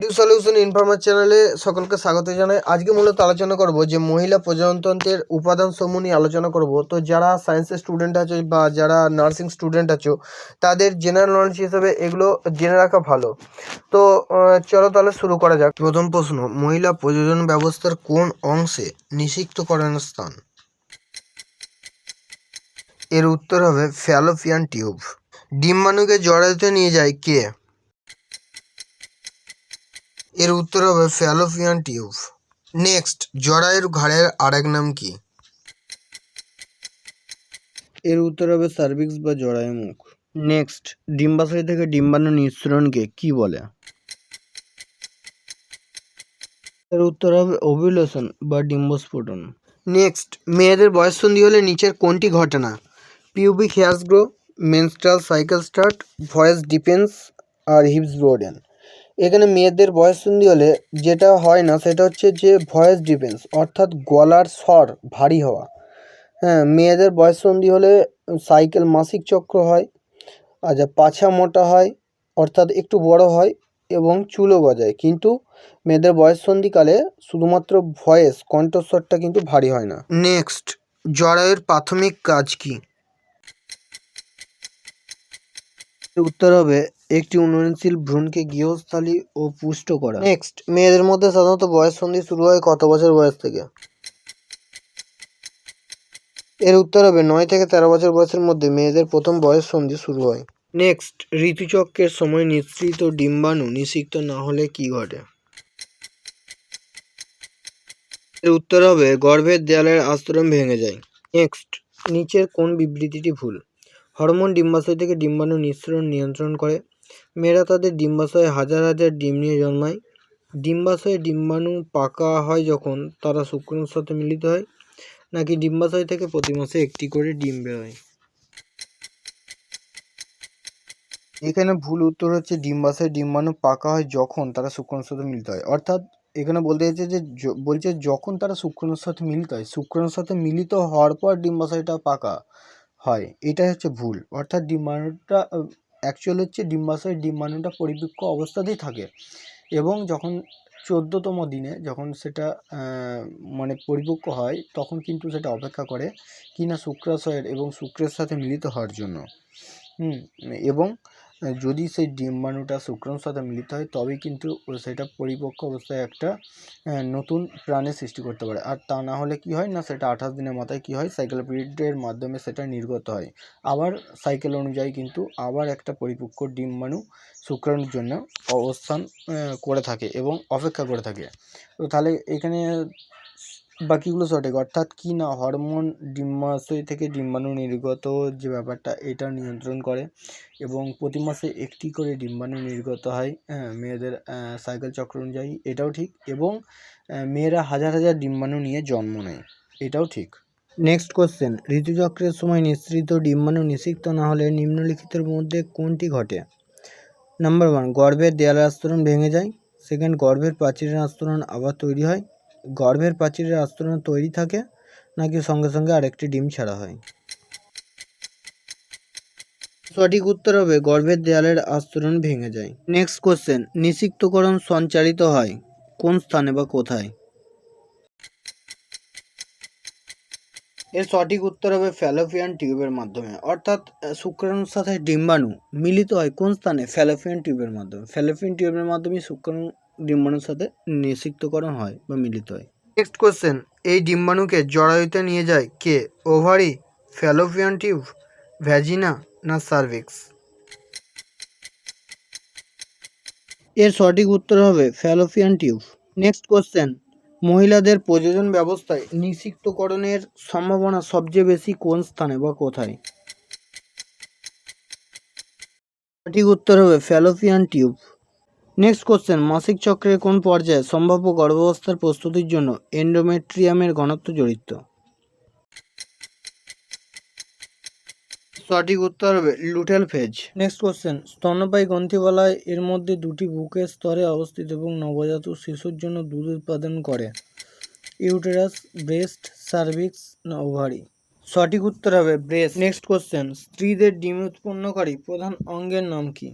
New solution informer চ্যানেলে সকলকে স্বাগত জানাই। আজকে মূলত আলোচনা করব যে মহিলা প্রজননতন্ত্রের উপাদান সমূহ নিয়ে আলোচনা করব। তো যারা সায়েন্সের স্টুডেন্ট আছো বা যারা নার্সিং স্টুডেন্ট আছো, তাদের জেনারেল নলেজ হিসেবে এগুলো জেনে রাখা ভালো। তো চলো তাহলে শুরু করা যাক। প্রথম প্রশ্ন, মহিলা প্রজনন ব্যবস্থার কোন অংশে নিষিক্তকরণের স্থান? এর উত্তর হবে ফ্যালোপিয়ান টিউব। ডিম্বাণুকে জড়াতে নিয়ে যায় কে? এর উত্তর হবে ফ্যালোপিয়ান টিউব। নেক্সট, জরায়ুর ঘাড়ের আরেক নাম কি? এর উত্তর হবে সার্ভিক্স বা জরায়ু মুখ। নেক্সট, ডিম্বাশয় থেকে ডিম্বাণু নিঃসরণকে কি? বলে? এর উত্তর হবে ওভিউলেশন বা ডিম্বস্ফোটন। নেক্সট, মেয়েদের বয়ঃসন্ধি হলে নিচের কোনটি ঘটে না pubic hairs grow menstrual cycle start, voice deepens আর হিপস ব্রোডেন। এখানে মেয়েদের বয়ঃসন্ধি হলে যেটা হয় না, সেটা হচ্ছে যে ভয়েস ডিফেন্স অর্থাৎ গলার স্বর ভারী হওয়া। হ্যাঁ মেয়েদের বয়ঃসন্ধি হলে সাইকেল মাসিক চক্র হয় আচ্ছা পাছা মোটা হয়, অর্থাৎ একটু বড় হয় এবং চুলও গজায়। কিন্তু মেয়েদের বয়ঃসন্ধিকালে শুধুমাত্র ভয়েস কণ্ঠস্বরটা কিন্তু ভারী হয় না। নেক্সট জরায়ুর প্রাথমিক কাজ কি? উত্তর হবে একটি উন্নয়নশীল ভ্রূণকে গৃহস্থালী ও পুষ্ট করা। নেক্সট মেয়েদের মধ্যে সাধারণত বয়স সন্ধি শুরু হয় কত বছর বয়স থেকে? এর উত্তর হবে নয় থেকে তেরো বছর বয়সের মধ্যে মেয়েদের প্রথম বয়স সন্ধি শুরু হয়। নেক্সট ঋতুচক্রের সময় নিঃসৃত ডিম্বাণু নিষিক্ত না হলে কি ঘটে? এর উত্তর হবে গর্ভের দেয়ালের আস্তরণ ভেঙে যায়। নেক্সট নিচের কোন বিবৃতিটি ভুল? হরমোন ডিম্বাশয় থেকে ডিম্বাণু নিঃসরণ নিয়ন্ত্রণ করে। মেয়েরা তাদের ডিম্বাশয়ে হাজার হাজার ডিম নিয়ে জন্মায়। ডিম্বাশয়ে ডিম্বাণু পাকা হয় যখন তারা শুক্রাণুর সাথে মিলিত হয়, নাকি ডিম্বাশয় থেকে প্রতি মাসে একটি করে ডিম বেরোয়। এখানে ভুল উত্তর হচ্ছে ডিম্বাশয়ে ডিম্বাণু পাকা হয় যখন তারা শুক্রাণুর সাথে মিলিত হয়। অর্থাৎ এখানে বলতে চাইছে যে বলছে যখন তারা শুক্রাণুর সাথে মিলিত হয় শুক্রাণুর সাথে মিলিত হওয়ার পর ডিম্বাশয়টা পাকা। হয়, এটাই হচ্ছে ভুল। অর্থাৎ ডিম্বাণুটা অ্যাকচুয়াল হচ্ছে ডিম্বাশয়ের ডিম্বাণুটা পরিপক্ক অবস্থাতেই থাকে। এবং যখন চোদ্দোতম দিনে যখন সেটা মানে পরিপক্ক হয়, তখন কিন্তু সেটা অপেক্ষা করে কিনা শুক্রাশয়ের এবং শুক্রের সাথে মিলিত হওয়ার জন্য। হুম, এবং যদি সেই ডিম্বাণুটা শুক্রাণুর সাথে মিলিত হয়, তবেই কিন্তু সেটা পরিপক্ক অবস্থায় একটা নতুন প্রাণের সৃষ্টি করতে পারে। আর তা না হলে কি হয় না, সেটা আঠাশ দিনের মাথায় কি হয় সাইকেল পিরিয়ডের মাধ্যমে সেটা নির্গত হয়। আবার সাইকেল অনুযায়ী কিন্তু আবার একটা পরিপক্ক ডিম্বাণু শুক্রাণুর জন্য অবস্থান করে থাকে এবং অপেক্ষা করে থাকে। তো তাহলে এখানে বাকিগুলো সঠিক। অর্থাৎ কি না, হরমোন ডিম্বাশয় থেকে ডিম্বাণু নির্গত যে ব্যাপারটা, এটা নিয়ন্ত্রণ করে এবং প্রতি মাসে একটি করে ডিম্বাণু নির্গত হয় হ্যাঁ মেয়েদের সাইকেল চক্র অনুযায়ী, এটাও ঠিক এবং মেয়েরা হাজার হাজার ডিম্বাণু নিয়ে জন্ম নেয়, এটাও ঠিক। নেক্সট কোশ্চেন ঋতুচক্রের সময় নিঃসৃত ডিম্বাণু নিষিক্ত না হলে নিম্নলিখিতের মধ্যে কোনটি ঘটে? নাম্বার ওয়ান গর্ভের দেয়ালের আস্তরণ ভেঙে যায়। সেকেন্ড গর্ভের প্রাচীরের আস্তরণ আবার তৈরি হয়। গর্ভের প্রাচীরের আস্তরণ তৈরি থাকে, নাকি সঙ্গে সঙ্গে আরেকটি ডিম ছাড়া হয়? সঠিক উত্তর হবে, গর্ভের দেয়ালের আস্তরণ ভেঙে যায়। নেক্সট কোশ্চেন নিষিক্তকরণ সঞ্চারিত হয় কোন স্থানে বা কোথায়? এর সঠিক উত্তর হবে ফ্যালোপিয়ান টিউবের মাধ্যমে। অর্থাৎ শুক্রাণুর সাথে ডিম্বাণু মিলিত হয় কোন স্থানে? ফ্যালোপিয়ান টিউবের মাধ্যমে। ফ্যালোপিয়ান টিউবের মাধ্যমে শুক্রাণু ডিম্বাণুর সাথে নিষিক্তকরণ হয় বা মিলিত হয়। নেক্সট কোশ্চেন এই ডিম্বাণুকে জরায়ুতে নিয়ে যায় কে? ওভারি ফ্যালোপিয়ান টিউব ভ্যাজিনা না সার্ভিক্স? এর সঠিক উত্তর হবে ফ্যালোপিয়ান টিউব নেক্সট কোশ্চেন মহিলাদের প্রযোজন ব্যবস্থায় নিষিক্তকরণের সম্ভাবনা সবচেয়ে বেশি কোন স্থানে বা কোথায়? সঠিক উত্তর হবে ফ্যালোপিয়ান টিউব নেক্সট কোশ্চেন মাসিক চক্রের কোন পর্যায়ে সম্ভাব্য গর্ভাবস্থার প্রস্তুতির জন্য এন্ডোমেট্রিয়ামের ঘনত্ব জড়িত? সঠিক উত্তর হবে লুটেল ফেজ নেক্সট কোশ্চেন স্তন্যপায়ী গ্রন্থিবলায় এর মধ্যে দুটি বুকের স্তরে অবস্থিত এবং নবজাত শিশুর জন্য দুধ উৎপাদন করে। ইউটেরাস ব্রেস্ট সার্ভিক্স না ওভারি সঠিক উত্তর হবে ব্রেস্ট নেক্সট কোশ্চেন স্ত্রীদের ডিম উৎপন্নকারী প্রধান অঙ্গের নাম কি?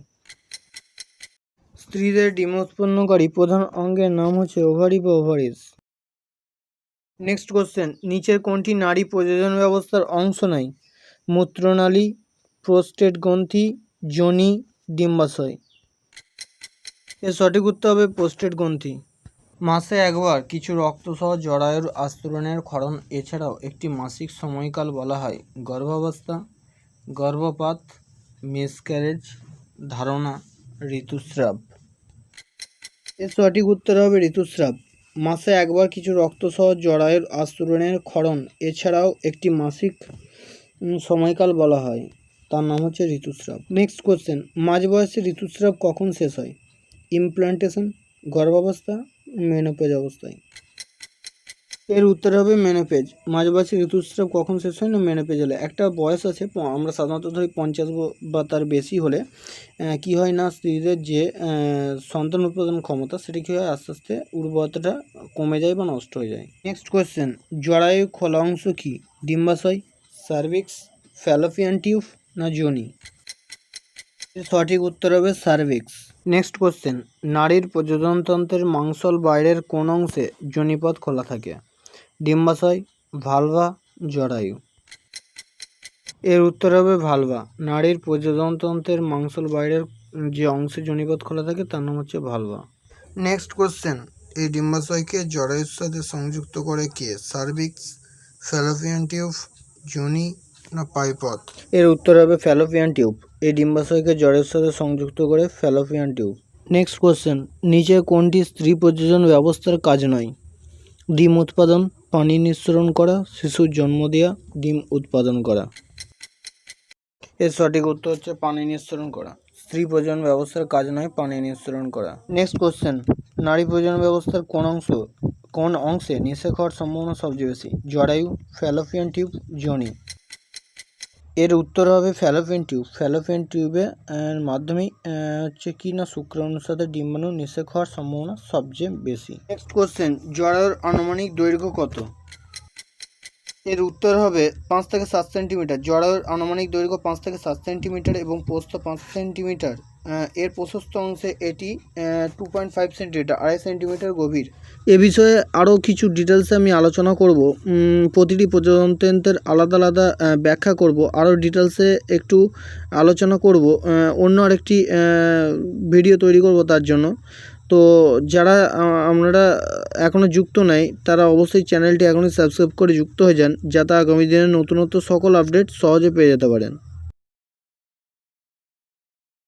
স্ত্রীদের ডিম উৎপন্নকারী প্রধান অঙ্গের নাম হচ্ছে ওভারি বা ওভারিস। নেক্সট কোশ্চেন নিচের কোনটি নারী প্রজনন ব্যবস্থার অংশ নয় মূত্রনালী, প্রোস্টেট গ্রন্থি যোনি ডিম্বাশয়। এর সঠিক উত্তর হবে প্রোস্টেট গ্রন্থি। মাসে একবার কিছু রক্তসহ জরায়ুর আস্তরণের ক্ষরণ, এছাড়াও একটি মাসিক সময়কাল বলা হয় গর্ভাবস্থা, গর্ভপাত মিসক্যারেজ ধারণা, ঋতুস্রাব। এর সঠিক উত্তর হবে ঋতুস্রাব। মাসে একবার কিছু রক্তসহ জরায়ের আস্তরণের ক্ষরণ, এছাড়াও একটি মাসিক সময়কাল বলা হয়। তার নাম হচ্ছে ঋতুস্রাব। নেক্সট কোশ্চেন মাঝ বয়সে ঋতুস্রাব কখন শেষ হয়? ইমপ্লান্টেশন গর্ভাবস্থা মেনোপেজ অবস্থায়। এর উত্তর হবে মেনোপেজ। মাঝ বয়সে ঋতুস্রাব কখন শেষ হয় না মেনোপেজ হলে? একটা বয়স আছে আমরা সাধারণত ধরি পঞ্চাশ বা তার বেশি হলে। কি হয় না, স্ত্রীদের যে সন্তান উৎপাদন ক্ষমতা, সেটা কী হয়? আস্তে আস্তে উর্বরতাটা কমে যায় বা নষ্ট হয়ে যায়। নেক্সট কোয়েশ্চেন জরায়ু খোলা অংশ কী? ডিম্বাশয়, সার্ভিক্স, ফ্যালোপিয়ান টিউব, না যোনি সঠিক উত্তর হবে সার্ভিক্স। নেক্সট কোশ্চেন নারীর প্রজননতন্ত্রের মাংসল বাইরের কোন অংশে জনিপথ খোলা থাকে? ডিম্বাশয় ভালভা জরায়ু। এর উত্তর হবে ভালভা। নারীর প্রজননতন্ত্রের মাংসল বাইরের যে অংশে জনিপথ খোলা থাকে তার নাম হচ্ছে ভালভা। নেক্সট কোশ্চেন এই ডিম্বাশয়কে জরায়ুর সাথে সংযুক্ত করে কে? সার্ভিক্স ফ্যালোপিয়ান টিউব যোনি না পাইপথ? এর উত্তর হবে ফ্যালোপিয়ান টিউব। এই ডিম্বাশয়কে জরায়ুর সাথে সংযুক্ত করে ফ্যালোপিয়ান টিউব। নেক্সট কোশ্চেন নিচে কোনটি স্ত্রী প্রযোজন ব্যবস্থার কাজ নয়? ডিম উৎপাদন পানি নিঃসরণ করা, শিশুর জন্ম দেওয়া ডিম উৎপাদন করা। এর সঠিক উত্তর হচ্ছে পানি নিঃসরণ করা। স্ত্রী প্রজন ব্যবস্থার কাজ নয় পানি নিঃসরণ করা। নেক্সট কোশ্চেন নারী প্রজন ব্যবস্থার কোন অংশ, কোন অংশে নিষেক হওয়ার সম্ভাবনা সবচেয়ে বেশি? জরায়ু ফ্যালোপিয়ান টিউব যোনি এর উত্তর হবে ফ্যালোপিয়ান টিউব। ফ্যালোপিয়ান টিউবে মাধ্যমে হচ্ছে কি না শুক্রাণুর সাথে ডিম্বাণু নিষেক হওয়ার সম্ভাবনা সবচেয়ে বেশি। নেক্সট কোশ্চেন জড়ার আনুমানিক দৈর্ঘ্য কত? এর উত্তর হবে পাঁচ থেকে সাত সেন্টিমিটার। জড়ার আনুমানিক দৈর্ঘ্য পাঁচ থেকে সাত সেন্টিমিটার এবং পোস্ত পাঁচ সেন্টিমিটার। এর প্রশস্ত অংশে এটি টু পয়েন্ট ফাইভ সেন্টিমিটার আড়াই সেন্টিমিটার গভীর। এ বিষয়ে আরও কিছু ডিটেলসে আমি আলোচনা করব। প্রতিটি প্রজননতন্ত্রের আলাদা আলাদা ব্যাখ্যা করব। আরও ডিটেলসে একটু আলোচনা করব। অন্য আরেকটি ভিডিও তৈরি করব তার জন্য। তো যারা আপনারা এখনও যুক্ত নাই, তারা অবশ্যই চ্যানেলটি এখনই সাবস্ক্রাইব করে যুক্ত হয়ে যান, যাতে আগামী দিনে নতুনত্ব সকল আপডেট সহজে পেয়ে যেতে পারেন।